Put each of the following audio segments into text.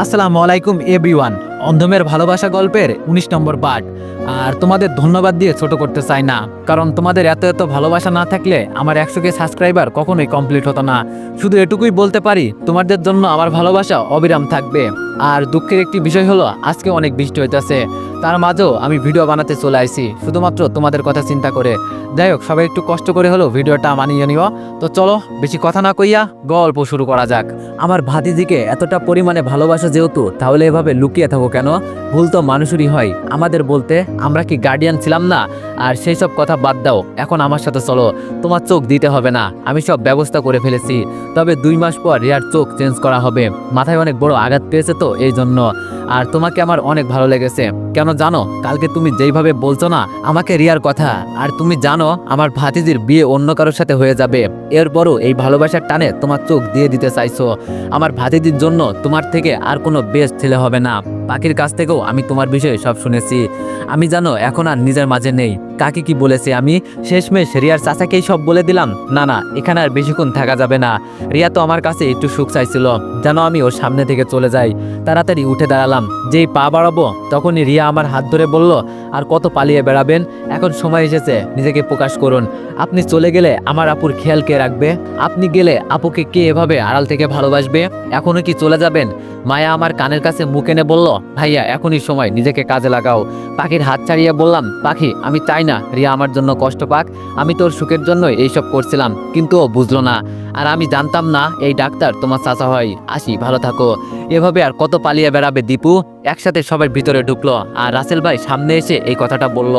আসসালামু আলাইকুম এভরিওয়ান অন্ধমের ভালোবাসা গল্পের উনিশ নম্বর পার্ট আর তোমাদের ধন্যবাদ দিয়ে ছোট করতে চাই না। কারণ তোমাদের এত এত ভালোবাসা না থাকলে আমার একশোকে সাবস্ক্রাইবার কখনোই কমপ্লিট হতো না। শুধু এটুকুই বলতে পারি, তোমাদের জন্য আমার ভালোবাসা অবিরাম থাকবে। আর দুঃখের একটি বিষয় হলো, আজকে অনেক বৃষ্টি হইতেছে। তার মাঝেও আমি ভিডিও বানাতে চলে আসি শুধুমাত্র তোমাদের কথা চিন্তা করে। যাই হোক, সবাই একটু কষ্ট করে হলো ভিডিওটা মানিয়ে নিও। তো চলো, বেশি কথা না কইয়া গল্প শুরু করা যাক। আমার ভাতিজিকে এতটা পরিমাণে ভালোবাসা যেহেতু, তাহলে এভাবে লুকিয়ে থাকো কেন? ভুল তো মানুষেরই হয়। আমাদের বলতে, আমরা কি গার্ডিয়ান ছিলাম না? আর সেই সব কথা বাদ দাও, এখন আমার সাথে চলো। তোমার চোখ দিতে হবে না, আমি সব ব্যবস্থা করে ফেলেছি। তবে দুই মাস পর রিয়ার চোখ চেঞ্জ করা হবে। মাথায় অনেক বড় আঘাত পেয়েছে তো এই জন্য আর তোমাকে আমার অনেক ভালো লেগেছে। কেন জানো, কালকে তুমি যেইভাবে বলছো না, আমাকে রিয়ার কথা। আর তুমি জানো, আমার ভাতিজির বিয়ে অন্য কারোর সাথে হয়ে যাবে। এরপরও এই ভালোবাসার টানে তোমার চোখ দিয়ে দিতে চাইছো। আমার ভাতিজির জন্য তোমার থেকে আর কোনো বেস্ট ছেলে হবে না। পাখির কাছ থেকেও আমি তোমার বিষয়ে সব শুনেছি। আমি জানো, এখন আর নিজের মাঝে নেই। কাকে কি বলেছে আমি? শেষমেশ রিয়ার চাচাকেই সব বলে দিলাম। না না, এখানে আর বেশিক্ষণ থাকা যাবে না। রিয়া তো আমার কাছে একটু সুখ চাইছিল, যেন আমি ওর সামনে থেকে চলে যাই। তাড়াতাড়ি উঠে দাঁড়ালাম। যেই পা বাড়াবো, তখনই রিয়া আমার হাত ধরে বলল, আর কত পালিয়ে বেড়াবেন? এখন সময় এসেছে, নিজেকে প্রকাশ করুন। আপনি চলে গেলে আমার আপুর খেয়াল কে রাখবে? আপনি গেলে আপুকে কে এভাবে আড়াল থেকে ভালোবাসবে? এখনও কি চলে যাবেন? মায়া আমার কানের কাছে মুখ এনে বলল, ভাইয়া, এখনই সময়, নিজেকে কাজে লাগাও। পাখির হাত ছাড়িয়ে বললাম, পাখি, আমি চাই না রিয়া আমার জন্য কষ্ট পাক, আমি তোর সুখের জন্যই এইসব করছিলাম, কিন্তু ও বুঝলো না। আর আমি জানতাম না এই ডাক্তার তোমার চাচা হয়। আসি, ভালো থাকো। এভাবে আর কত পালিয়ে বেড়াবে দীপু? একসাথে সবার ভিতরে ঢুকলো, আর রাসেল ভাই সামনে এসে এই কথাটা বলল।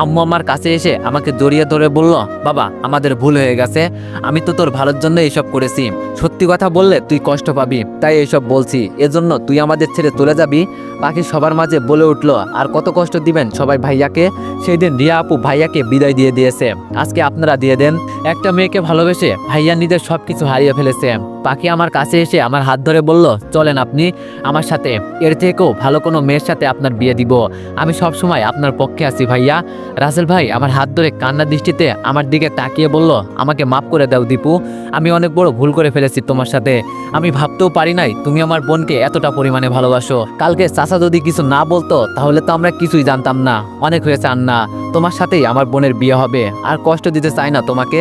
আম্মু আমার কাছে এসে আমাকে জড়িয়ে ধরে বলল, বাবা, আমাদের ভুল হয়ে গেছে। আমি তো তোর ভালোর জন্য এইসব করেছি। সত্যি কথা বললে তুই কষ্ট পাবি। তাই এইসব বলছি। এজন্য তুই আমাদের ছেড়ে চলে যাবি। বাকি সবার মাঝে বলে উঠল, আর কত কষ্ট দিবেন সবাই ভাইয়াকে? সেই দিন রিয়া আপু ভাইয়াকে বিদায় দিয়ে দিয়েছে। আজকে আপনারা দিয়ে দেন, একটা মেয়েকে ভালোবেসে ভাইয়া নিজের সবকিছু হারিয়ে ফেলেছে। পাখি আমার কাছে এসে আমার হাত ধরে বলল, চলেন আপনি আমার সাথে। এর থেকেও ভালো কোনো মেয়ের সাথে আপনার বিয়ে দিব। আমি সব সময় আপনার পক্ষে আছি ভাইয়া। রাসেল ভাই আমার হাত ধরে কান্না দৃষ্টিতে আমার দিকে তাকিয়ে বলল, আমাকে মাফ করে দাও দীপু। আমি অনেক বড় ভুল করে ফেলেছি তোমার সাথে। আমি ভাবতেও পারি নাই তুমি আমার বোনকে এতটা পরিমাণে ভালোবাসো। কালকে চাচা যদি কিছু না বলতো, তাহলে তো আমরা কিছুই জানতাম না। অনেক হয়েছে আন্না। তোমার সাথেই আমার বোনের বিয়ে হবে। আর কষ্ট দিতে চাই না তোমাকে।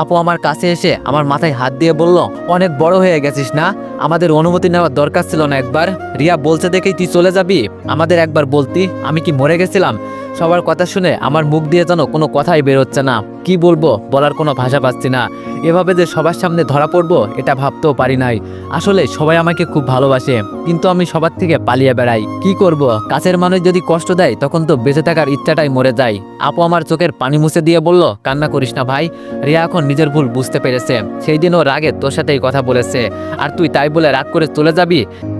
আপু আমার কাছে এসে আমার মাথায় হাত দিয়ে বলল, অনেক বড় হয়ে গেছিস না? আমাদের অনুমতি নেওয়ার দরকার ছিল না একবার। রিয়া বলছে দেখেই তুই চলে যাবি? আমাদের একবার বলতি, আমি কি মরে গেছিলাম? সবার কথা শুনে আমার মুখ দিয়ে যেন কোনো কথাই বের হচ্ছে না। কি বলব? বলার কোনো ভাষা পাচ্ছি না। এভাবে যে সবার সামনে ধরা পড়ব, এটা ভাবতেও পারি নাই। আসলে সবাই আমাকে খুব ভালোবাসে, কিন্তু আমি সবার থেকে পালিয়ে বেড়াই। কি করব? কাছের মানুষ যদি কষ্ট দেয়, তখন তো বেঁচে থাকার ইচ্ছাটাই মরে যায়। আপু আমার চোখের পানি মুছে দিয়ে বলল, কান্না করিস না ভাই। রিয়া এখন নিজের ভুল বুঝতে পেরেছে। সেই দিন ও রাগে তোর সাথেই কথা বলেছে। আর তুই তাই বলে রাগ করে চলে যাবি?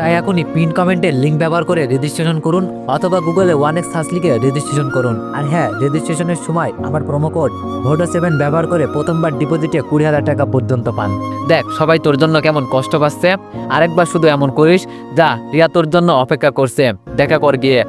তাই এখনই পিন কমেন্টের লিঙ্ক ব্যবহার করে রেজিস্ট্রেশন করুন অথবা গুগলে ওয়ান এক্স সার্চ লিখে রেজিস্ট্রেশন করুন। আর হ্যাঁ রেজিস্ট্রেশনের সময় আমার প্রোমো কোড ভোটো সেভেন ব্যবহার করে প্রথমবার ডিপোজিটে কুড়ি হাজার টাকা পর্যন্ত পান। দেখ, সবাই তোর জন্য কেমন কষ্ট পাচ্ছে। আরেকবার শুধু এমন করিস, যা রিয়া তোর জন্য অপেক্ষা করছে। দেখা কর গিয়ে,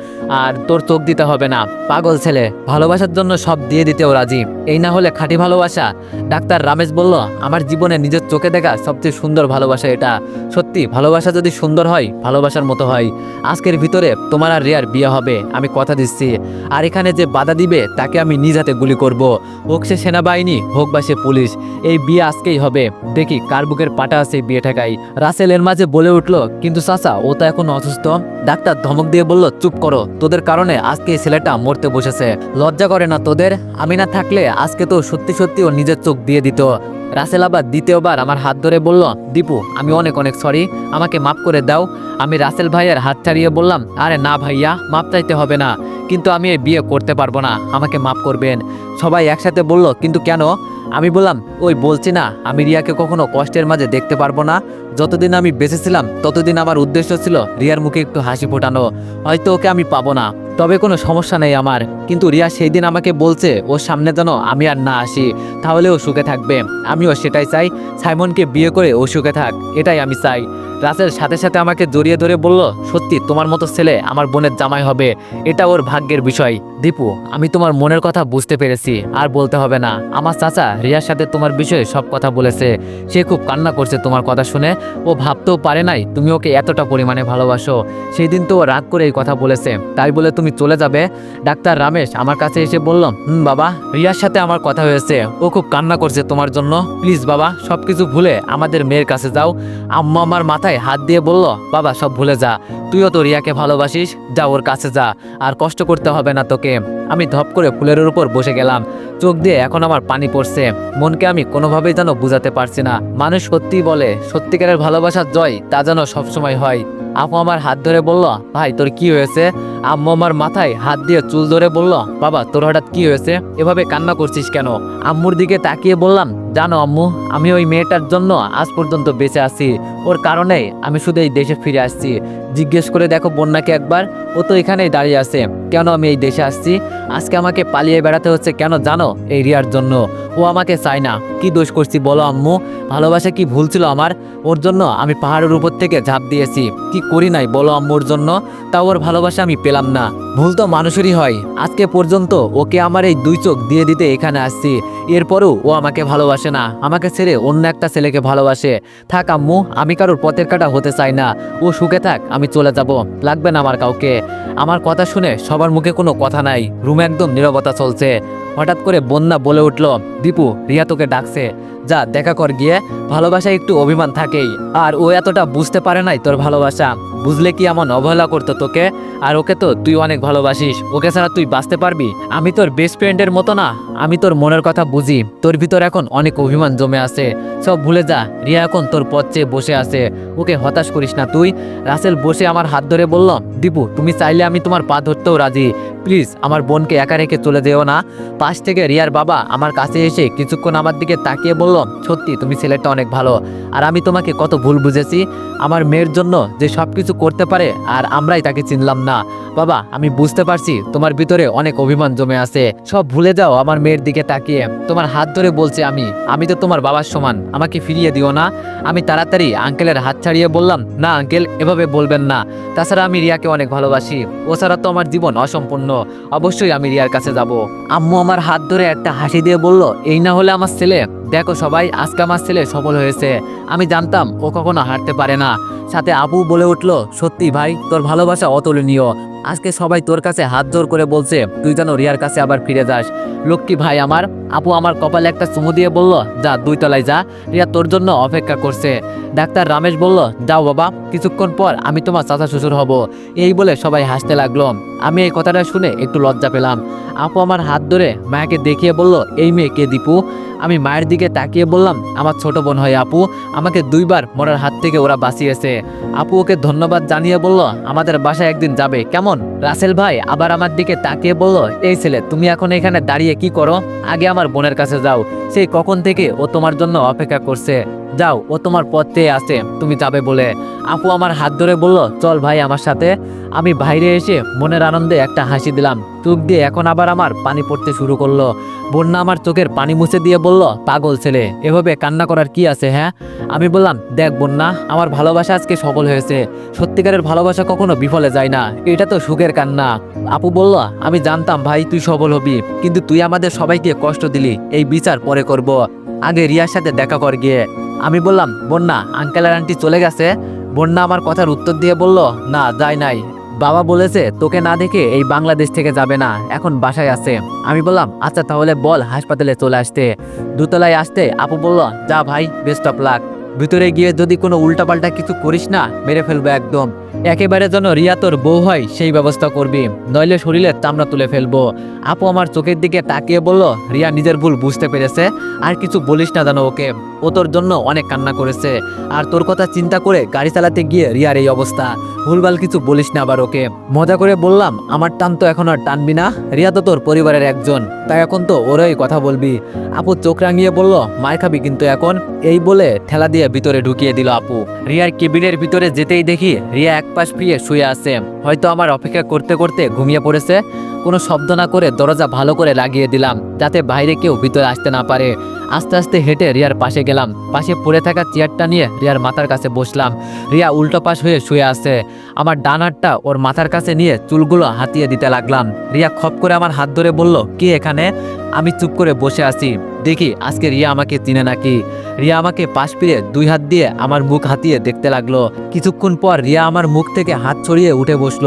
আর তোর চোখ দিতে হবে না। পাগল ছেলে, ভালোবাসার জন্য সব দিয়ে দিতেও রাজি। এই না হলে খাঁটি ভালোবাসা। ডাক্তার রামেশ বলল, আমার জীবনে নিজের চোখে দেখা সবচেয়ে সুন্দর ভালোবাসা এটা। সত্যি, ভালোবাসা যদি সুন্দর হয় ভালোবাসার মতো হয়। আজকের ভিতরে তোমার আর রিয়ার বিয়ে হবে, আমি কথা দিচ্ছি। আর এখানে যে বাধা দিবে, তাকে আমি নিজ হাতে গুলি করব। হোক সে সেনাবাহিনী, হোক বা সে পুলিশ, এই বিয়ে আজকেই হবে। দেখি কার বুকের পাটা আছে বিয়ে ঠেকাই রাসেল এর মাঝে বলে উঠল, কিন্তু চাচা ও তো এখন অসুস্থ। ডাক্তার ধমক দিয়ে বলল, চুপ করো। তোদের কারণে আজকে এই ছেলেটা মরতে বসেছে। লজ্জা করে না তোদের? আমি না থাকলে আজকে তো সত্যি সত্যি ও নিজের চোখ দিয়ে দিত। রাসেল আবার দ্বিতীয়বার আমার হাত ধরে বলল, দীপু, আমি অনেক অনেক সরি আমাকে মাফ করে দাও। আমি রাসেল ভাইয়ের হাত ছাড়িয়ে বললাম, আরে না ভাইয়া মাপ চাইতে হবে না, কিন্তু আমি এই বিয়ে করতে পারব না, আমাকে মাফ করবেন। সবাই একসাথে বলল, কিন্তু কেন? আমি বললাম, ওই বলছি না, আমি রিয়াকে কখনো কষ্টের মাঝে দেখতে পারব না যতদিন আমি বেঁচে ছিলাম ততদিন আমার উদ্দেশ্য ছিল রিয়ার মুখে একটু হাসি ফোটানো। হয়তো ওকে আমি পাবো না, তবে কোনো সমস্যা নেই আমার। কিন্তু রিয়া সেই দিন আমাকে বলছে, ওর সামনে যেন আমি আর না আসি, তাহলে ও সুখে থাকবে। আমিও সেটাই চাই, সাইমনকে বিয়ে করে ও সুখে থাক, এটাই আমি চাই। রাসেল সাথে সাথে আমাকে জড়িয়ে ধরে বলল, সত্যি, তোমার মতো ছেলে আমার বোনের জামাই হবে, এটা ওর ভাগ্যের বিষয়। দীপু, আমি তোমার মনের কথা বুঝতে পেরেছি, আর বলতে হবে না। আমার চাচা রিয়ার সাথে তোমার বিষয়ে সব কথা বলেছে, সে খুব কান্না করছে তোমার কথা শুনে ও ভাবতেও পারে নাই, তুমি ওকে এতটা পরিমাণে ভালোবাসো? সেই দিন তো ও রাগ করে এই কথা বলেছে। তাই বলে তুমি চলে যাবে? ডাক্তার রামেশ আমার কাছে এসে বলল, হুম, বাবা। রিয়ার সাথে আমার কথা হয়েছে। ও খুব কান্না করছে তোমার জন্য। প্লিজ, বাবা সব কিছু ভুলে আমাদের মেয়ের কাছে যাও। আম্মা আমার মাথায় হাত দিয়ে বলল, বাবা, সব ভুলে যা। তুইও তো রিয়াকে ভালোবাসিস। যা ওর কাছে যা। আর কষ্ট করতে হবে না তোকে। আমি ধপ করে ফুলের উপর বসে গেলাম। চোখ দিয়ে এখন আমার পানি পড়ছে। মনকে আমি কোনোভাবেই যেন বুঝাতে পারছি না। মানুষ সত্যি বলে, সত্যিকারের ভালোবাসার জয় তা যেন সবসময় হয়। আপু আমার হাত ধরে বলল, ভাই, তোর কি হয়েছে? আম্মু আমার মাথায় হাত দিয়ে চুল ধরে বলল, বাবা, তোর হঠাৎ কি হয়েছে? এভাবে কান্না করছিস কেন? আম্মুর দিকে তাকিয়ে বললাম, জানো আম্মু, আমি ওই মেয়েটার জন্য আজ পর্যন্ত বেঁচে আছি। ওর কারণেই আমি শুধু এই দেশে ফিরে আসছি। জিজ্ঞেস করে দেখো বন্যাকে একবার, ও তো এখানেই দাঁড়িয়ে আছে। কেন আমি এই দেশে আসছি? আজকে আমাকে পালিয়ে বেড়াতে হচ্ছে কেন জানো এই রিয়ার জন্য? ও আমাকে চায় না। কি দোষ করছি বলো আম্মু? ভালোবাসা কি ভুল ছিল আমার? ওর জন্য আমি পাহাড়ের উপর থেকে ঝাঁপ দিয়েছি। কি করি নাই বলো আম্মুর জন্য? তা ওর ভালোবাসা আমি পেলাম না। ভুল তো মানুষেরই হয়। আজকে পর্যন্ত ওকে আমার এই দুই চোখ দিয়ে দিতে এখানে আসছি। এরপরও ও আমাকে ভালোবাসে না। আমাকে ছেড়ে অন্য একটা ছেলেকে ভালোবাসে। থাক আম্মু, আমি কারোর পথের কাটা হতে চাই না। ও সুখে থাক, আমি চলে যাব। লাগবে না আমার কাউকে। আমার কথা শুনে সবার মুখে কোনো কথা নাই। রুমে একদম নিরবতা চলছে। হঠাৎ করে বন্যা বলে উঠল, দীপু, রিয়া তোকে ডাকছে। যা দেখা কর গিয়ে ভালোবাসা একটু অভিমান থাকেই। আর ও এতটা বুঝতে পারে নাই তোর ভালোবাসা। বুঝলে কি এমন অবহেলা করতো তোকে? আর ওকে তো তুই অনেক ভালোবাসিস। ওকে ছাড়া তুই বাঁচতে পারবি? আমি তোর বেস্ট ফ্রেন্ডের মতো না। আমি তোর মনের কথা বুঝি। তোর ভিতর এখন অনেক অভিমান জমে আছে। সব ভুলে যা। রিয়া এখন তোর পথ বসে আছে। ওকে হতাশ করিস না তুই। রাসেল বসে আমার হাত ধরে বলল, দীপু, তুমি চাইলে আমি তোমার পা ধরতেও রাজি। প্লিজ, আমার বোনকে একা রেখে চলে যেও না। পাশ থেকে রিয়ার বাবা আমার কাছে এসে কিছুক্ষণ আমার দিকে তাকিয়ে বলল সত্যি, তুমি ছেলেটা অনেক ভালো। আর আমি তোমাকে কত ভুল বুঝেছি। আমার মেয়ের জন্য যে সব কিছু করতে পারে, আর আমরাই তাকে চিনলাম না। বাবা, আমি বুঝতে পারছি তোমার ভিতরে অনেক অভিমান জমে আছে। সব ভুলে যাও আমার মেয়ের দিকে তাকিয়ে। তোমার হাত ধরে বলছে আমি আমি তো তোমার বাবার সমান। আমাকে ফিরিয়ে দিও না। আমি তাড়াতাড়ি আঙ্কেলের হাত ছাড়িয়ে বললাম, না আঙ্কেল, এভাবে বলবেন না। তাছাড়া আমি রিয়াকে অনেক ভালোবাসি। ও ছাড়া তো আমার জীবন অসম্পূর্ণ। অবশ্যই আমি রিয়ার কাছে যাব। আম্মু আমার হাত ধরে একটা হাসি দিয়ে বলল, এই না হলে আমার ছেলে, দেখো সবাই আজকে আমার ছেলে সফল হয়েছে। আমি জানতাম ও কখনো হারতে পারে না। সাথে আপু বলে উঠল, সত্যি ভাই, তোর ভালোবাসা অতুলনীয়। আজকে সবাই তোর কাছে হাত জোর করে বলছে, তুই যেন রিয়ার কাছে আবার ফিরে যাস। লক্ষ্মী ভাই আমার, আপু আমার কপালে একটা চুমু দিয়ে বলল, যা, দুই তলায় যা। রিয়া তোর জন্য অপেক্ষা করছে। ডাক্তার রামেশ বলল যাও বাবা, কিছুক্ষণ পর আমি তোমার চাচা শ্বশুর হব। এই বলে সবাই হাসতে লাগল। আমি এই কথাটা শুনে একটু লজ্জা পেলাম। আপু আমার হাত ধরে মায়াকে দেখিয়ে বলল, এই মেয়ে কে দীপু? আমি মায়ের দিকে তাকিয়ে বললাম, আমার ছোট বোন হয় আপু, আমাকে দুইবার মরার হাত থেকে ওরা বাঁচিয়েছে। আপু ওকে ধন্যবাদ জানিয়ে বলল, আমাদের বাসায় একদিন যাবে, কেমন? রাসেল ভাই, আবার আমার দিকে তাকিয়ে বলল, এই ছেলে, তুমি এখন এখানে দাঁড়িয়ে কি করো? আগে আমার বোনের কাছে যাও। সেই কখন থেকে ও তোমার জন্য অপেক্ষা করছে? যাও, ও তোমার পথে আছে, তুমি যাবে বলে। আপু আমার হাত ধরে বলল, চল ভাই আমার সাথে। আমি বাইরে এসে মনের আনন্দে একটা হাসি দিলাম। চোখ দিয়ে এখন আবার আমার পানি পড়তে শুরু করল। বন্যা আমার চোখের পানি মুছে দিয়ে বলল, পাগল ছেলে, এভাবে কান্না করার কি আছে হ্যাঁ? আমি বললাম, দেখ বন্যা, আমার ভালোবাসা আজকে সফল হয়েছে। সত্যিকারের ভালোবাসা কখনো বিফলে যায় না, এটা তো সুখের কান্না। আপু বলল, আমি জানতাম ভাই তুই সফল হবি, কিন্তু তুই আমাদের সবাইকে কষ্ট দিলি, এই বিচার পরে করব। আগে রিয়ার সাথে দেখা কর গিয়ে। আমি বললাম, বন্যা আঙ্কেল আর আন্টি চলে গেছে। বন্যা আমার কথার উত্তর দিয়ে বলল, না যাই নাই। বাবা বলেছে, তোকে না দেখে এই বাংলাদেশ থেকে যাবে না, এখন বাসায় আছে। আমি বললাম আচ্ছা তাহলে বল হাসপাতালে চলে আসতে। দুতলায় আসতে আপু বলল, যা ভাই বেস্ট অফ লাক ভিতরে গিয়ে যদি কোনো উল্টাপাল্টা কিছু করিস না, মেরে ফেলব একদম। একেবারে যেন রিয়া তোর বউ হয়, সেই ব্যবস্থা করবি। নইলে শরীরের চামড়া তুলে ফেলব। আপু আমার চোখের দিকে তাকিয়ে বলল, রিয়া নিজের ভুল বুঝতে পেরেছে, আর কিছু বলিস না জানো ওকে। ও তোর জন্য অনেক কান্না করেছে। আর তোর কথা চিন্তা করে গাড়ি চালাতে গিয়ে রিয়ার এই অবস্থা। ভুলভাল কিছু বলিস না আবার ওকে। মজা করে বললাম, আমার টান তো এখন আর টানবি না। রিয়া তো তোর পরিবারের একজন, তাই এখন তো ওরাই কথা বলবি। আপু চোখ রাঙিয়ে বলল, মার খাবি কিন্তু এখন। এই বলে ঠেলা দিয়ে ভিতরে ঢুকিয়ে দিল আপু। রিয়ার কেবিনের ভিতরে যেতেই দেখি রিয়া এক পাশ ফিরে শুয়ে আছে। হয়তো আমার অপেক্ষা করতে করতে ঘুমিয়ে পড়েছে। কোনো শব্দ না করে দরজা ভালো করে লাগিয়ে দিলাম। যাতে বাইরে কেউ ভিতরে আসতে না পারে। আস্তে আস্তে হেঁটে রিয়ার পাশে গেলাম। পাশে পড়ে থাকা চেয়ারটা নিয়ে রিয়ার মাথার কাছে বসলাম। রিয়া উল্টো পাশ হয়ে শুয়ে আছে। আমার ডান হাতটা ওর মাথার কাছে নিয়ে চুলগুলো হাতিয়ে দিতে লাগলাম। রিয়া খপ করে আমার হাত ধরে বলল, কি এখানে? আমি চুপ করে বসে আছি। দেখি, আজকে রিয়া আমাকে চিনে নাকি? রিয়া আমাকে পাশ ফিরে দুই হাত দিয়ে আমার মুখ হাতিয়ে দেখতে লাগল। কিছুক্ষণ পর রিয়া আমার মুখ থেকে হাত ছড়িয়ে উঠে বসল।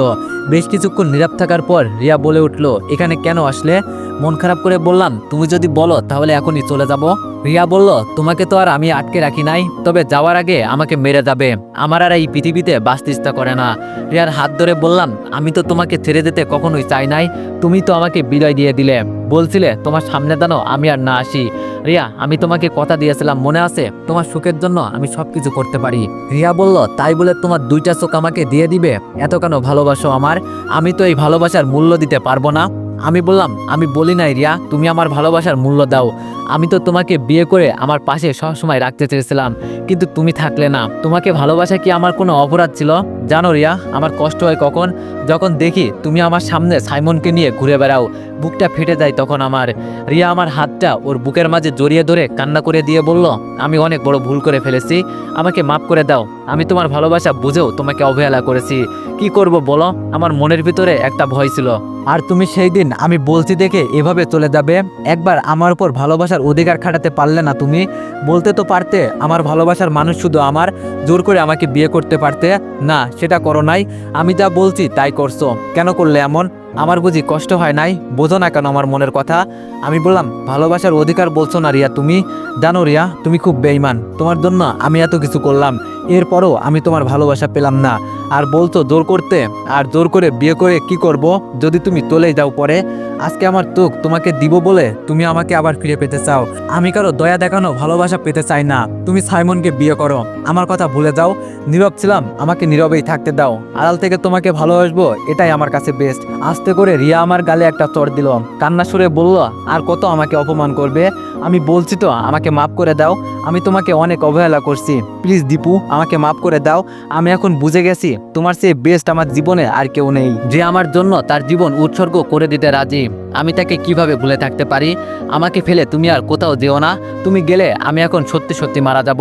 বেশ কিছুক্ষণ নীরব থাকার পর রিয়া বলে উঠল, এখানে কেন আসলে? মন খারাপ করে বললাম তুমি যদি বলো, তাহলে এখনই চলে যাব। রিয়া বলল, তোমাকে তো আর আমি আটকে রাখি নাই, তবে যাওয়ার আগে আমাকে মেরে যাবে। আমার আর এই পৃথিবীতে ইচ্ছা করে না। রিয়ার হাত ধরে বললাম, আমি তো তোমাকে ছেড়ে দিতে কখনোই চাই নাই, তুমি তো আমাকে বিদায় দিয়ে দিলে। বলছিলে, তোমার সামনে দানো আমি আর না আসি। রিয়া, আমি তোমাকে কথা দিয়েছিলাম, মনে আছে? তোমার সুখের জন্য আমি সব কিছু করতে পারি। রিয়া বলল, তাই বলে তোমার দুইটা চোখ আমাকে দিয়ে দিবে? এত কেন ভালোবাসো আমার? আমি তো এই ভালোবাসার মূল্য দিতে পারব না। আমি বললাম, আমি বলি নাই রিয়া, তুমি আমার ভালোবাসার মূল্য দাও। আমি তো তোমাকে বিয়ে করে আমার পাশে সবসময় রাখতে চেয়েছিলাম, কিন্তু তুমি থাকলে না। তোমাকে ভালোবাসা কি আমার কোনো অপরাধ ছিল? জানো রিয়া, আমার কষ্ট হয় কখন? যখন দেখি তুমি আমার সামনে সাইমনকে নিয়ে ঘুরে বেড়াও, বুকটা ফেটে যায় তখন আমার। রিয়া আমার হাতটা ওর বুকের মাঝে জড়িয়ে ধরে কান্না করে দিয়ে বলল, আমি অনেক বড় ভুল করে ফেলেছি, আমাকে মাফ করে দাও। আমি তোমার ভালোবাসা বুঝেও তোমাকে অবহেলা করেছি। কি করব বলো? আমার মনের ভিতরে একটা ভয় ছিল। আর তুমি সেই দিন আমি বলছি দেখে এভাবে চলে যাবে। একবার আমার উপর ভালোবাসার অধিকার খাটাতে পারলে না তুমি। বলতে তো পারতে, আমার ভালোবাসার মানুষ শুধু আমার। জোর করে আমাকে বিয়ে করতে পারতে। না, সেটা করো নাই। আমি যা বলছি তাই করছ। কেন করলে এমন? আমার বুঝি কষ্ট হয় নাই? বোঝো না কেন আমার মনের কথা? আমি বললাম, ভালোবাসার অধিকার বলছো না রিয়া তুমি। জানো রিয়া, তুমি খুব বেইমান তোমার জন্য আমি এত কিছু করলাম। এরপরও আমি তোমার ভালোবাসা পেলাম না। আর বলতো জোর করতে, আর জোর করে বিয়ে করে কি করব? যদি তুমি চলেই যাও পরে, আজকে আমার চোখ তোমাকে দিব বলে তুমি আমাকে আবার ফিরে পেতে চাও। আমি কারও দয়া দেখানো ভালোবাসা পেতে চাই না। তুমি সাইমনকে বিয়ে করো। আমার কথা ভুলে যাও। নীরব ছিলাম আমাকে নীরবেই থাকতে দাও। আড়াল থেকে তোমাকে ভালোবাসবো, এটাই আমার কাছে বেস্ট আস্তে করে রিয়া আমার গালে একটা চর দিল। কান্না সুরে বলল, আর কত আমাকে অপমান করবে? আমি বলছি তো, আমাকে মাফ করে দাও। আমি তোমাকে অনেক অবহেলা করছি। প্লিজ দীপু আমাকে মাফ করে দাও, আমি এখন বুঝে গেছি তোমার সে বেস্ট আমার জীবনে আর কেউ নেই। যে আমার জন্য তার জীবন উৎসর্গ করে দিতে রাজি, আমি তাকে কীভাবে ভুলে থাকতে পারি? আমাকে ফেলে তুমি আর কোথাও যেও না, তুমি গেলে আমি এখন সত্যি সত্যি মারা যাব।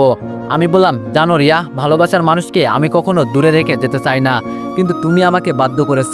আমি বললাম, জানো রিয়া, ভালোবাসার মানুষকে আমি কখনো দূরে রেখে যেতে চাই না, কিন্তু তুমি আমাকে বাধ্য করেছ।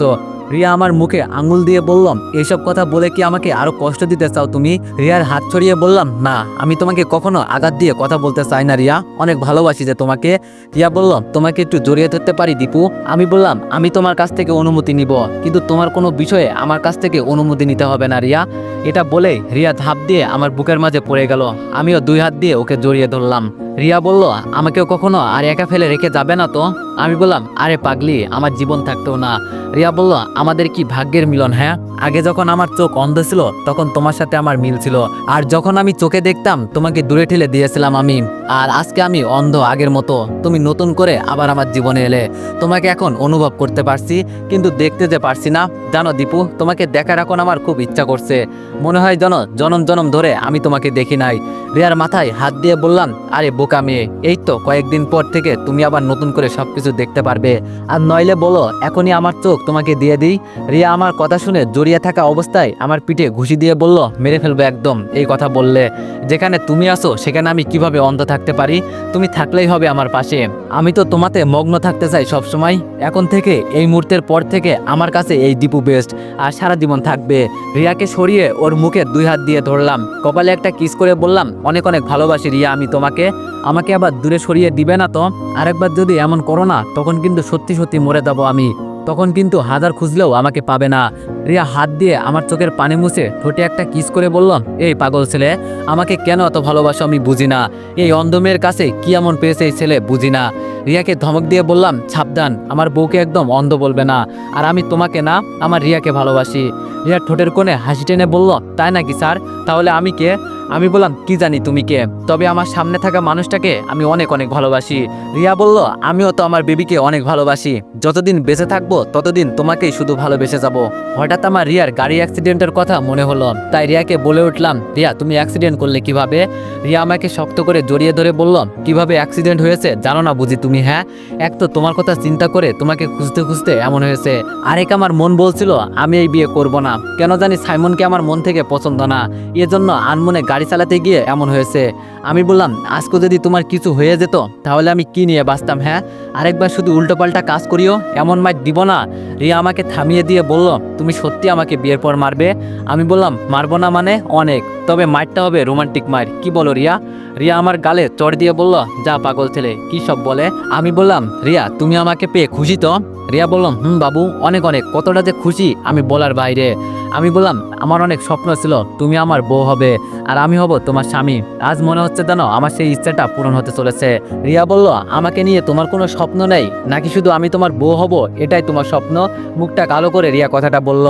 রিয়া আমার মুখে আঙুল দিয়ে বললাম এইসব কথা বলে কি আমাকে আরও কষ্ট দিতে চাও তুমি? রিয়ার হাত ছড়িয়ে বললাম, না, আমি তোমাকে কখনো আঘাত দিয়ে কথা বলতে চাই না রিয়া, অনেক ভালোবাসি যে তোমাকে। রিয়া বললাম তোমাকে একটু জড়িয়ে ধরতে পারি দীপু? আমি বললাম, আমি তোমার কাছ থেকে অনুমতি নিব, কিন্তু তোমার কোনো বিষয়ে আমার কাছ থেকে অনুমতি নিতে হবে না রিয়া। এটা বলে রিয়া ধাপ দিয়ে আমার বুকের মাঝে পড়ে গেল। আমিও দুই হাত দিয়ে ওকে জড়িয়ে ধরলাম। রিয়া বলল, আমাকেও কখনো আর একা ফেলে রেখে যাবে না তো? আমি বললাম, আরে পাগলি, আমার জীবন থাকতো না। রিয়া বলল, আমাদের কি ভাগ্যের মিলন হ্যাঁ? আগে যখন আমার চোখ অন্ধ ছিল, তখন তোমার সাথে আমার মিল ছিল। আর যখন আমি চোখে দেখতাম, তোমাকে দূরে ঠেলে দিয়েছিলাম আমি। আর আজকে আমি অন্ধ আগের মতো। তুমি নতুন করে আবার আমার জীবনে এলে। তোমাকে এখন অনুভব করতে পারছি, কিন্তু দেখতে যে পারছি না। জানো দীপু, তোমাকে দেখার এখন আমার খুব ইচ্ছা করছে। মনে হয় জানো জনম জনম ধরে আমি তোমাকে দেখি নাই। রিয়ার মাথায় হাত দিয়ে বললাম, আরে বোকা মেয়ে, এই তো কয়েকদিন পর থেকে তুমি আবার নতুন করে সবকিছু দেখতে পারবে। আর নইলে বলো, এখনই আমার চোখ তোমাকে দিয়ে দিই। রিয়া আমার কথা শুনে জড়িয়ে থাকা অবস্থায় আমার পিঠে ঘুষি দিয়ে বলল, মেরে ফেলব একদম, এই কথা বললে। যেখানে তুমি আসো সেখানে আমি কীভাবে অন্ধ থাকতে পারি? তুমি থাকলেই হবে আমার পাশে। আমি তো তোমাতে মগ্ন থাকতে চাই সব সময় এখন থেকে, এই মুহূর্তের পর থেকে আমার কাছে এই দীপু বেস্ট আর সারা জীবন থাকবে। রিয়াকে সরিয়ে ওর মুখে দুই হাত দিয়ে ধরলাম। কপালে একটা কিস করে বললাম, অনেক অনেক ভালোবাসি রিয়া আমি তোমাকে। আমাকে আবার দূরে সরিয়ে দিবে না তো? আরেকবার যদি এমন করো না তখন কিন্তু সত্যি সত্যি মরে যাব আমি। তখন কিন্তু হাজার খুঁজলেও আমাকে পাবে না। রিয়া হাত দিয়ে আমার চোখের পানি মুছে ঠোঁটে একটা কিস করে বলল এই পাগল ছেলে, আমাকে কেন এত ভালোবাসো আমি বুঝি না। এই অন্ধমের কাছে কি এমন পেয়েছে এই ছেলে বুঝি না। রিয়াকে ধমক দিয়ে বললাম, সাবধান, আমার বউকে একদম অন্ধ বলবে না। আর আমি তোমাকে না, আমার রিয়াকে ভালোবাসি। রিয়া ঠোঁটের কোণে হাসি টেনে বলল, তাই নাকি স্যার? তাহলে আমি কে? আমি বললাম, কি জানি তুমি কে? তবে আমার সামনে থাকা মানুষটাকে আমি অনেক অনেক ভালোবাসি। রিয়া বলল, আমিও তো আমার বেবিকে অনেক ভালোবাসি। যতদিন বেঁচে থাকব, ততদিন তোমাকেই শুধু ভালোবেসে যাব। হঠাৎ আমার রিয়ার গাড়ি অ্যাক্সিডেন্টের কথা মনে হলো। তাই রিয়াকে বলে উঠলাম, রিয়া, তুমি অ্যাক্সিডেন্ট করলে কীভাবে? রিয়া আমাকে শক্ত করে জড়িয়ে ধরে বলল, কীভাবে অ্যাক্সিডেন্ট হয়েছে জানো না বুঝি তুমি হ্যাঁ? এক তো তোমার কথা চিন্তা করে তোমাকে খুঁজতে খুঁজতে এমন হয়েছে। আরেক আমার মন বলছিল, আমি এই বিয়ে করব না। কেন জানি সাইমনকে আমার মন থেকে পছন্দ না। এজন্য আনমনে গাড়ি চালাতে গিয়ে এমন হয়েছে। আমি বললাম, আজকে যদি তোমার কিছু হয়ে যেত, তাহলে আমি কি নিয়ে বাঁচতাম হ্যাঁ? আরেকবার শুধু উল্টোপাল্টা কাজ করিও, এমন মাইট দিব না। রিয়া আমাকে থামিয়ে দিয়ে বলল, তুমি সত্যি আমাকে বিয়ের পর মারবে? আমি বললাম, মারবো না মানে? অনেক। তবে মারটা হবে রোমান্টিক মার কি বলো রিয়া? রিয়া আমার গালে চড় দিয়ে বলল, যা পাগল ছেলে, কি সব বলে? আমি বললাম, রিয়া, তুমি আমাকে পেয়ে খুশি তো? রিয়া বললাম হুম বাবু, অনেক অনেক। কতটা যে খুশি, আমি বলার বাইরে। আমি বললাম, আমার অনেক স্বপ্ন ছিল, তুমি আমার বউ হবে, আর আমি হব তোমার স্বামী। আজ মনে হচ্ছে জানো, আমার সেই ইচ্ছাটা পূরণ হতে চলেছে। রিয়া বলল, আমাকে নিয়ে তোমার কোনো স্বপ্ন নেই? নাকি শুধু আমি তোমার বউ হব? এটাই তোমার স্বপ্ন? মুখটা কালো করে রিয়া কথাটা বলল।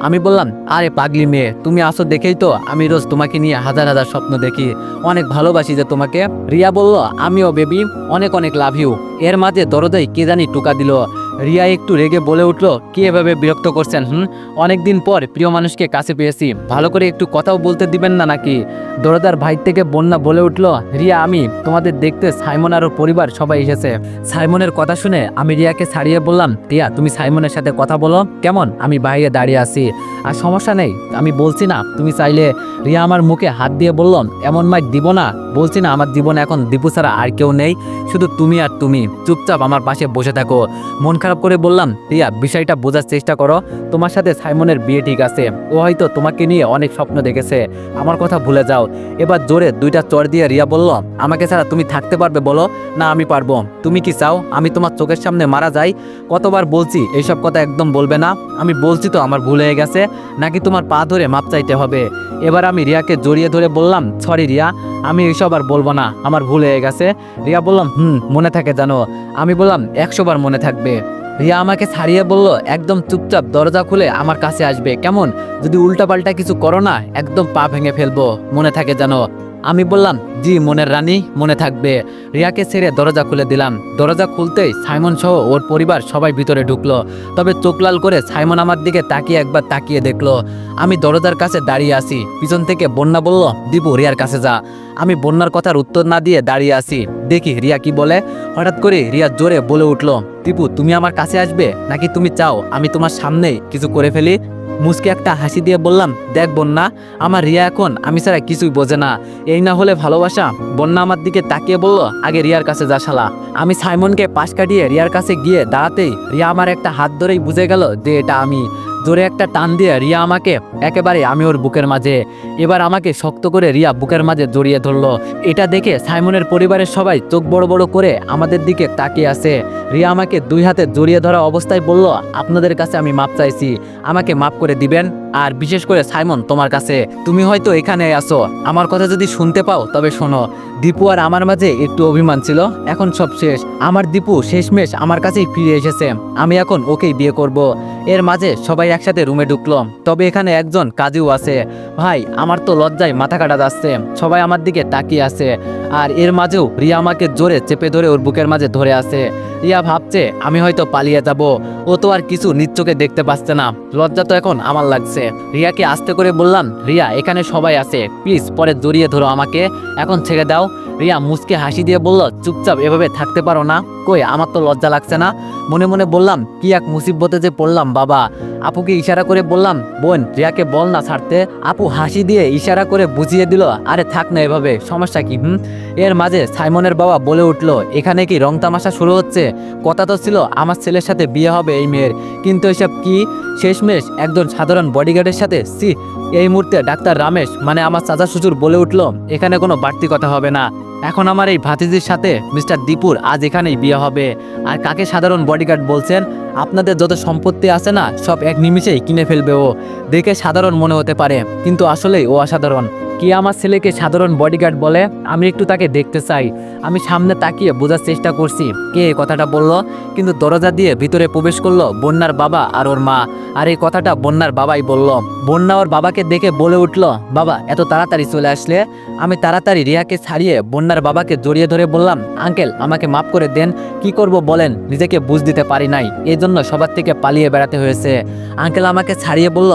আমি বললাম, আরে পাগলি মেয়ে, তুমি আসো দেখেই তো, আমি রোজ তোমাকে নিয়ে হাজার হাজার স্বপ্ন দেখি। অনেক ভালোবাসি যে তোমাকে। রিয়া বলল, আমিও বেবি, অনেক অনেক লাভ ইউ। এর মাঝে দরদাই কে জানি টুকা দিল। রিয়া একটু রেগে বলে উঠল, কি এভাবে বিরক্ত করছেন, হুম? অনেকদিন পর প্রিয় মানুষকে কাছে পেয়েছি। ভালো করে একটু কথাও বলতে দিবেন না নাকি? দরদার ভাই থেকে বন্যা বলে উঠল, রিয়া, আমি তোমাদের দেখতে সাইমন আর পরিবার সবাই এসেছে। সাইমনের কথা শুনে আমি রিয়াকে ছাড়িয়ে বললাম, রিয়া, তুমি সাইমনের সাথে কথা বলো। কেমন? আমি বাইরে দাঁড়িয়ে আছি। আর সমস্যা নেই, আমি বলছি না। তুমি চাইলে রিয়া আমার মুখে হাত দিয়ে বলল, এমন মাইক দিব না। বলছি না, আমার জীবন এখন দীপু ছাড়া আর কেউ নেই। শুধু তুমি আর তুমি। চুপচাপ আমার পাশে বসে থাকো। মন খারাপ করে বললাম, রিয়া, বিষয়টা বোঝার চেষ্টা করো। তোমার সাথে সাইমনের বিয়ে ঠিক আছে। ও হয়তো তোমাকে নিয়ে অনেক স্বপ্ন দেখেছে। আমার কথা ভুলে যাও। এবার জোরে দুইটা চর দিয়ে রিয়া বলল, আমাকে ছাড়া তুমি থাকতে পারবে বলো? না, আমি পারব। তুমি কি চাও? আমি তোমার চোখের সামনে মারা যাই? কতবার বলছি এইসব কথা একদম বলবে না। আমি বলছি তো আমার ভুল হয়ে গেছে। নাকি তোমার পা ধরে মাপ চাইতে হবে? এবার আমি রিয়াকে জড়িয়ে ধরে বললাম, সরি রিয়া, আমি এইসব আর বলব না। আমার ভুল হয়ে গেছে। রিয়া বললাম, হুম, মনে থাকে জানো। আমি বললাম, একশো বার মনে থাকবে। রিয়া আমাকে ছাড়িয়ে বলল, একদম চুপচাপ দরজা খুলে আমার কাছে আসবে। কেমন? যদি উল্টাপাল্টা কিছু করো না, একদম পা ভেঙে ফেলব। মনে থাকে যেন। আমি বললাম জি, মনের রানী মনে থাকবে। রিয়াকে ছেড়ে দরজা খুলে দিলাম। দরজা খুলতেই সাইমন সহ ওর পরিবার সবাই ভিতরে ঢুকলো। তবে চোখ লাল করে সাইমন আমার দিকে তাকিয়ে একবার তাকিয়ে দেখল। আমি দরজার কাছে দাঁড়িয়ে আছি। পিছন থেকে বন্যা বলল, দীপু, রিয়ার কাছে যা। আমি বন্যার কথার উত্তর না দিয়ে দাঁড়িয়ে আছি। দেখি, রিয়া কি বলে? হঠাৎ করে রিয়া জোরে বলে উঠল, দীপু, তুমি আমার কাছে আসবে? নাকি তুমি চাও আমি তোমার সামনেই কিছু করে ফেলি? মুসকে একটা হাসি দিয়ে বললাম, দেখ বন্যা, আমার রিয়া এখন আমি ছাড়া কিছুই বোঝে না। এই না হলে ভালোবাসা বন্যা আমার দিকে তাকিয়ে বলল, আগে রিয়ার কাছে যা শালা। আমি সাইমনকে পাশ কাটিয়ে রিয়ার কাছে গিয়ে দাঁড়াতেই রিয়া আমার একটা হাত ধরেই বুঝে গেল যে এটা আমি। জোরে একটা টান দিয়ে রিয়া আমাকে একেবারে আমি ওর বুকের মাঝে। এবার আমাকে শক্ত করে রিয়া বুকের মাঝে জড়িয়ে ধরলো। এটা দেখে সাইমনের পরিবারের সবাই চোখ বড় বড় করে আমাদের দিকে তাকিয়ে আছে। রিয়া আমাকে দুই হাতে জড়িয়ে ধরা অবস্থায় বলল, আপনাদের কাছে আমি মাপ চাইছি। আমাকে মাপ করে দিবেন। আর বিশেষ করে সাইমন, তোমার কাছে। তুমি হয়তো এখানে আসো আমার কথা যদি শুনতে পাও, তবে শোনো, দীপু আর আমার মাঝে একটু অভিমান ছিল। এখন সব শেষ। আমার দীপু শেষমেশ আমার কাছেই ফিরে এসেছে। আমি এখন ওকেই বিয়ে করব। এর মাঝে সবাই একসাথে রুমে ঢুকলো। তবে এখানে একজন কাজেও আছে। ভাই, আমার তো লজ্জায় মাথা কাটা যাচ্ছে। সবাই আমার দিকে তাকিয়ে আছে। আর এর মাঝেও রিয়া আমাকে জোরে চেপে ধরে ওর বুকের মাঝে ধরে আছে। রিয়া ভাবছে, আমি হয়তো পালিয়ে যাব। ও তো আর কিছু নিচ্চকে দেখতে পাচ্ছে না। লজ্জা তো এখন আমার লাগছে। রিয়াকে আস্তে করে বললাম, রিয়া, এখানে সবাই আছে। প্লিজ, পরে জড়িয়ে ধরো আমাকে। এখন ছেড়ে দাও। রিয়া মুসকে হাসি দিয়ে বলল, চুপচাপ, এভাবে থাকতে পারো না। কই, আমার তো লজ্জা লাগছে না? মনে মনে বললাম, কি এক মুসিবতে যে পড়লাম, বাবা। আপুকে ইশারা করে বললাম, বোন, রিয়াকে বল না ছাড়তে। আপু হাসি দিয়ে ইশারা করে বুঝিয়ে দিল, আরে থাক না এভাবে, সমস্যা কি, হুম? এর মাঝে সাইমনের বাবা বলে উঠল, এখানে কি রং তামাশা শুরু হচ্ছে? কথা তো ছিল, আমার ছেলের সাথে বিয়ে হবে এই মেয়ের। কিন্তু এসব কি? শেষমেশ একজন সাধারণ বডিগার্ডের সাথে সি এই মুহূর্তে ডাক্তার রামেশ মানে আমার চাচা শ্বশুর বলে উঠল, এখানে কোনো বাড়তি কথা হবে না। এখন আমার এই ভাতিজির সাথে মিস্টার দীপুর আজ এখানেই বিয়ে হবে। আর কাকে সাধারণ বডিগার্ড বলছেন? আপনাদের যত সম্পত্তি আছে না, সব এক নিমিষেই কিনে ফেলবে ও। দেখে সাধারণ মনে হতে পারে, কিন্তু আসলেই ও অসাধারণ। কি আমার ছেলেকে সাধারণ বডিগার্ড বলে? আমি একটু তাকে দেখতে চাই। আমি সামনে তাকিয়ে বোঝার চেষ্টা করছি। কে কথাটা বলল? কিন্তু দরজা দিয়ে ভিতরে প্রবেশ করল বন্যার বাবা আর ওর মা। আর এই কথাটা বন্যার বাবাই বলল। বন্যা ওর বাবাকে দেখে বলে উঠল, বাবা, এত তাড়াতাড়ি চলে আসলে? আমি তাড়াতাড়ি রিয়াকে ছাড়িয়ে বন্যার বাবাকে জড়িয়ে ধরে বললাম, আঙ্কেল, আমাকে মাফ করে দেন। কি করব বলেন? নিজেকে বুঝ দিতে পারি নাই। এই জন্য সবার থেকে পালিয়ে বেড়াতে হয়েছে। আঙ্কেল আমাকে ছাড়িয়ে বলল,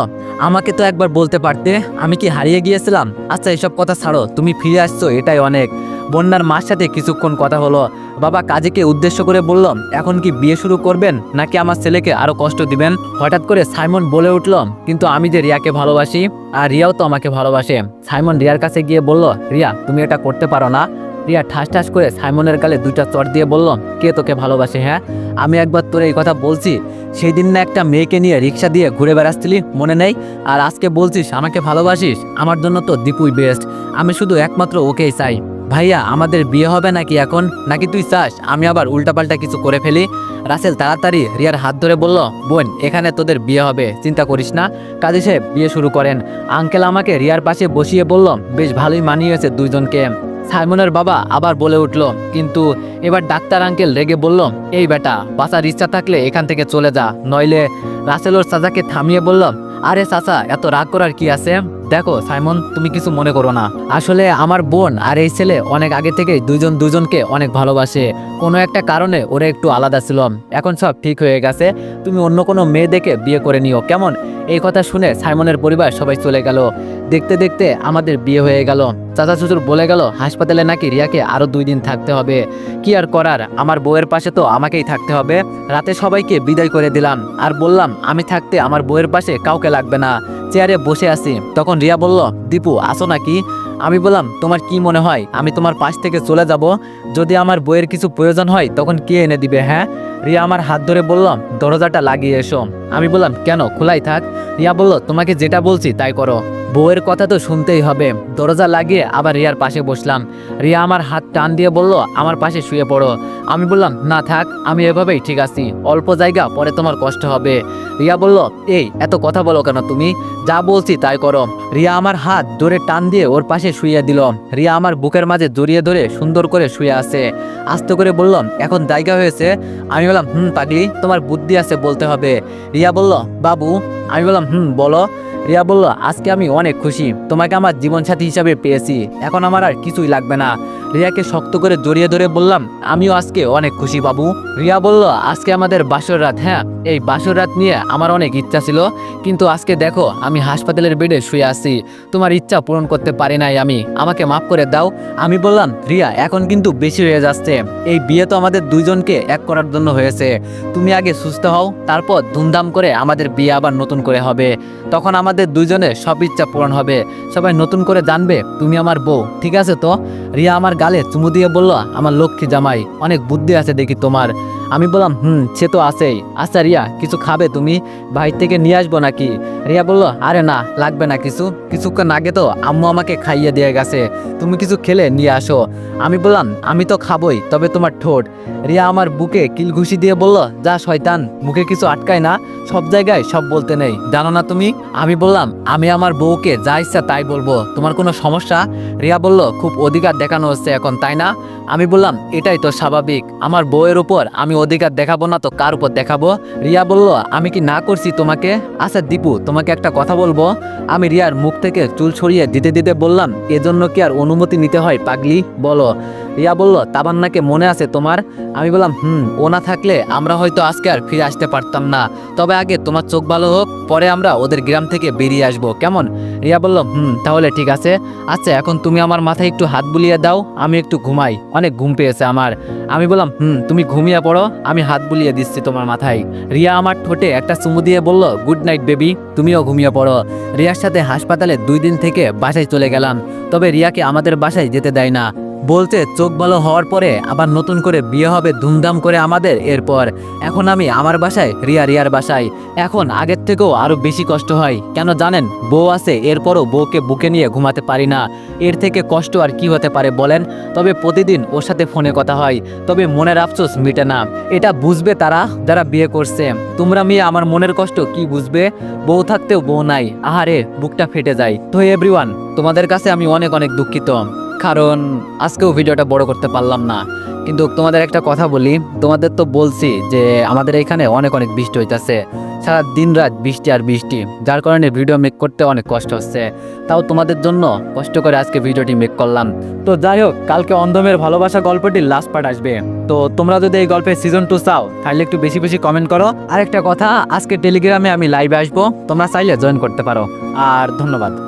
আমাকে তো একবার বলতে পারতে। আমি কি হারিয়ে গিয়েছিলাম? আচ্ছা এসব কথা ছাড়ো, তুমি ফিরে আসছো, এটাই অনেক। বন্যার মার সাথে কিছুক্ষণ কথা হলো। বাবা কাজীকে উদ্দেশ্য করে বলল, এখন কি বিয়ে শুরু করবেন? নাকি আমার ছেলেকে আরও কষ্ট দিবেন? হঠাৎ করে সাইমন বলে উঠল, কিন্তু আমি যে রিয়াকে ভালোবাসি, আর রিয়াও তো আমাকে ভালোবাসে। সাইমন রিয়ার কাছে গিয়ে বলল, রিয়া, তুমি এটা করতে পারো না। রিয়া ঠাস ঠাস করে সাইমনের গালে দুইটা চট দিয়ে বলল, কে তোকে ভালোবাসে হ্যাঁ? আমি একবার তোরে এই কথা বলছি। সেই দিন না একটা মেয়েকে নিয়ে রিক্সা দিয়ে ঘুরে বেড়াচ্ছিলি, মনে নেই? আর আজকে বলছিস আমাকে ভালোবাসিস? আমার জন্য তো দীপুই বেস্ট আমি শুধু একমাত্র ওকেই চাই। ভাইয়া, আমাদের বিয়ে হবে নাকি এখন? নাকি তুই চাস আমি আবার উল্টাপাল্টা কিছু করে ফেলি? রাসেল তাড়াতাড়ি রিয়ার হাত ধরে বলল, বোন, এখানে তোদের বিয়ে হবে, চিন্তা করিস না। কাজী সাহেব, বিয়ে শুরু করেন। আঙ্কেল আমাকে রিয়ার পাশে বসিয়ে বলল, বেশ ভালোই মানিয়েছে দুইজনকে। সাইমনের বাবা আবার বলে উঠল, কিন্তু এবার ডাক্তার আঙ্কেল রেগে বলল, এই বেটা, বাঁচার ইচ্ছা থাকলে এখান থেকে চলে যা, নইলে রাসেল ওর চাচাকে থামিয়ে বললাম আরে চাচা, এত রাগ করার কি আছে? দেখো, সাইমন, তুমি কিছু মনে করো না। আসলে আমার বোন আর এই ছেলে অনেক আগে থেকেই দুইজন দুজনকে অনেক ভালোবাসে। কোনো একটা কারণে ওরা একটু আলাদা ছিল। এখন সব ঠিক হয়ে গেছে। তুমি অন্য কোনো মেয়ে দেখে বিয়ে করে নিও। কেমন? এই কথা শুনে সাইমনের পরিবার সবাই চলে গেল। দেখতে দেখতে আমাদের বিয়ে হয়ে গেল। চাচা শ্বশুর বলে গেল, হাসপাতালে নাকি রিয়াকে আরও দুই দিন থাকতে হবে। কি আর করার? আমার বউয়ের পাশে তো আমাকেই থাকতে হবে। রাতে সবাইকে বিদায় করে দিলাম। আর বললাম আমি থাকতে আমার বউয়ের পাশে কাউকে লাগবে না। চেয়ারে বসে আছি। তখন রিয়া বলল, দীপু আসো নাকি? আমি বললাম, তোমার কি মনে হয়? আমি তোমার পাশ থেকে চলে যাব। যদি আমার বইয়ের কিছু প্রয়োজন হয়, তখন কে এনে দিবে হ্যাঁ? রিয়া আমার হাত ধরে বললাম দরজাটা লাগিয়ে এসো। আমি বললাম, কেন? খোলাই থাক। রিয়া বলল, তোমাকে যেটা বলছি, তাই করো। বউয়ের কথা তো শুনতেই হবে। দরজা লাগিয়ে আবার রিয়ার পাশে বসলাম। রিয়া আমার হাত টান দিয়ে বলল, আমার পাশে শুয়ে পড়ো। আমি বললাম, না থাক, আমি এভাবেই ঠিক আছি। অল্প জায়গা, পরে তোমার কষ্ট হবে। রিয়া বলল, এই, এত কথা বলো কেন তুমি? যা বলছি তাই করো। রিয়া আমার হাত ধরে টান দিয়ে ওর পাশে শুয়ে দিল। রিয়া আমার বুকের মাঝে জড়িয়ে ধরে সুন্দর করে শুয়ে আছে। আস্তে করে বললাম এখন জায়গা হয়েছে? আমি বললাম, হুম, পাগলি, তোমার বুদ্ধি আছে বলতে হবে। রিয়া বলল, বাবু। আমি বললাম, হুম, বলো। রিয়া বলল, আজকে আমি অনেক খুশি। তোমাকে আমার জীবনসাথী হিসাবে পেয়েছি। এখন আমার আর কিছুই লাগবে না। রিয়াকে শক্ত করে জড়িয়ে ধরে বললাম, আমিও আজকে অনেক খুশি, বাবু। রিয়া বলল, আজকে আমাদের বাসর রাত হ্যাঁ? এই বাসর রাত নিয়ে আমার অনেক ইচ্ছা ছিল, কিন্তু আজকে দেখো, আমি হাসপাতালের বেডে শুয়ে আছি। তোমার ইচ্ছা পূরণ করতে পারি নাই আমি। আমাকে মাফ করে দাও। আমি বললাম, রিয়া, এখন কিন্তু বেশি হয়ে যাচ্ছে। এই বিয়ে তো আমাদের দুইজনকে এক করার জন্য হয়েছে। তুমি আগে সুস্থ হও, তারপর ধুমধাম করে আমাদের বিয়ে আবার নতুন করে হবে। তখন আমাদের দুইজনের সব ইচ্ছা পূরণ হবে। সবাই নতুন করে জানবে, তুমি আমার বউ, ঠিক আছে তো? রিয়া আমার গালে চুমু দিয়ে বলল আমার লক্ষ্মী জামাই অনেক বুদ্ধি আছে দেখি তোমার। আমি বললাম, হুম, সে তো আছেই। আচ্ছা রিয়া, কিছু খাবে তুমি? বাইর থেকে নিয়ে আসব নাকি? রিয়া বলল, আরে না, লাগবে না কিছু। কিছুক্ষণ আগে তো আম্মু আমাকে খাইয়ে দিয়ে গেছে। তুমি কিছু খেলে নিয়ে আসো। আমি বললাম, আমি তো খাবই, তবে তোমার ঠোঁট। রিয়া আমার বুকে কিল ঘুষি দিয়ে বলল, যা শয়তান, মুখে কিছু আটকায় না। সব জায়গায় সব বলতে নেই। জানো না তুমি? আমি বললাম, আমি আমার বউকে যা ইচ্ছা তাই বলব। তোমার কোনো সমস্যা? রিয়া বলল, খুব অধিকার দেখানো হচ্ছে এখন, তাই না? আমি বললাম, এটাই তো স্বাভাবিক। আমার বউয়ের উপর আমি অধিকার দেখাবো না তো কার উপর দেখাবো? রিয়া বলল, আমি কি না করছি তোমাকে? আচ্ছা দীপু, তোমাকে একটা কথা বলব। আমি রিয়ার মুখ থেকে চুল ছড়িয়ে দিতে দিতে বললাম, এজন্য কি আর অনুমতি নিতে হয়, পাগলি? বলো। রিয়া বলল তাবান্নাকে মনে আছে তোমার? আমি বললাম, হুম, ও না থাকলে আমরা হয়তো আজকে আর ফিরে আসতে পারতাম না। তবে আগে তোমার চোখ ভালো হোক, পরে আমরা ওদের গ্রাম থেকে বেরিয়ে আসব, কেমন? রিয়া বলল, হুম, তাহলে ঠিক আছে। আচ্ছা এখন তুমি আমার মাথায় একটু হাত বুলিয়ে দাও, আমি একটু ঘুমাই। অনেক ঘুম পেয়েছে আমার। আমি বললাম, হুম, তুমি ঘুমিয়ে পড়ো আমি হাত বুলিয়ে দিচ্ছি তোমার মাথায়। রিয়া আমার ঠোঁটে একটা চুমু দিয়ে বলল, গুড নাইট, বেবি, তুমিও ঘুমিয়ে পড়ো। রিয়ার সাথে হাসপাতালে দুই দিন থেকে বাসায় চলে গেলাম, তবে রিয়াকে আমাদের বাসায় যেতে দেয় না। বলছে, চোখ ভালো হওয়ার পরে আবার নতুন করে বিয়ে হবে ধুমধাম করে আমাদের। এরপর এখন আমি আমার বাসায়, রিয়া রিয়ার বাসায়। এখন আগের থেকেও আরও বেশি কষ্ট হয়। কেন জানেন? বউ আছে, এরপরও বউকে বুকে নিয়ে ঘুমাতে পারি না। এর থেকে কষ্ট আর কি হতে পারে বলেন? তবে প্রতিদিন ওর সাথে ফোনে কথা হয়। তবে মনের আফসোস মিটে না। এটা বুঝবে তারা যারা বিয়ে করছে। তোমরা মেয়ে, আমার মনের কষ্ট কি বুঝবে? বউ থাকতেও বউ নাই। আহারে, বুকটা ফেটে যায়। তো এভরিওয়ান, তোমাদের কাছে আমি অনেক অনেক দুঃখিত। কারণ আজকেও ভিডিওটা বড় করতে পারলাম না। কিন্তু তোমাদের একটা কথা বলি, তোমাদের তো বলছি যে আমাদের এখানে অনেক অনেক বৃষ্টি হইতেছে, সারা দিন রাত বৃষ্টি আর বৃষ্টি, যার কারণে ভিডিও মেক করতে অনেক কষ্ট হচ্ছে। তাও তোমাদের জন্য কষ্ট করে আজকে ভিডিওটি মেক করলাম। তো যাই হোক, কালকে অন্ধমের ভালোবাসা গল্পটির লাস্ট পার্ট আসবে। তো তোমরা যদি এই গল্পের সিজন টু চাও, তাহলে একটু বেশি বেশি কমেন্ট করো। আর একটা কথা, আজকে টেলিগ্রামে আমি লাইভে আসব, তোমরা চাইলে জয়েন করতে পারো। আর ধন্যবাদ।